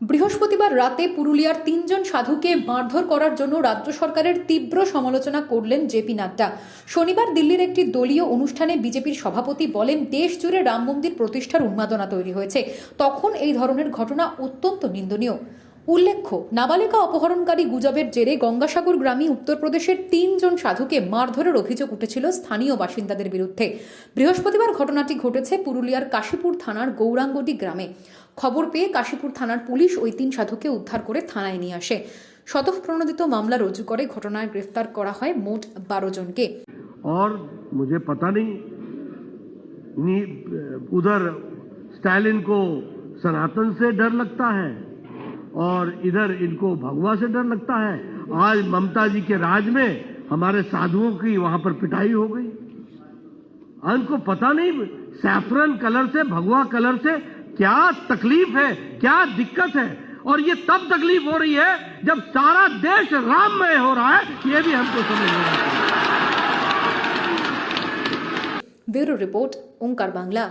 বৃহস্পতিবার রাতে পুরুলিয়ার তিনজন সাধুকে মারধর করার জন্য রাজ্য সরকারের তীব্র সমালোচনা করলেন জেপি নাড্ডা। শনিবার দিল্লির একটি দলীয় অনুষ্ঠানে বিজেপির সভাপতি বলেন, দেশ জুড়ে রাম মন্দির প্রতিষ্ঠার উন্মাদনা তৈরি হয়েছে। তখন এই ধরনের ঘটনা অত্যন্ত নিন্দনীয়। উল্লেখ্য নাবালিকা অপহরণকারী গুজবের জেরে গঙ্গাসাগর গ্রামে উত্তরপ্রদেশের তিনজন সাধুকে মারধরের অভিযোগ উঠেছিল স্থানীয় বাসিন্দাদের বিরুদ্ধে বৃহস্পতিবার ঘটনাটি ঘটেছে পুরুলিয়ার কাশীপুর থানার গৌরাঙ্গটি গ্রামে খবর পেয়ে কাশীপুর থানার পুলিশ ওই তিন সাধুকে উদ্ধার করে থানায় নিয়ে আসে শতপ্রণোদিত মামলা রুজু করে ঘটনায় গ্রেফতার করা হয় মোট বারো জনকে और मुझे पता नहीं नहीं उधर स्टालिन को सनातन से डर लगता है और इधर इनको भगवा से डर लगता है। आज ममता जी के राज में हमारे साधुओं की वहाँ पर पिटाई हो गई। उनको पता नहीं, सैफरन कलर से, भगवा कलर से क्या तकलीफ़ है, क्या दिक्कत है। और ये तब तकलीफ़ हो रही है जब सारा देश राममय हो रहा है, ये भी हमको समझ में आता। है ब्यूरो रिपोर्ट, ओंकार बांग्ला।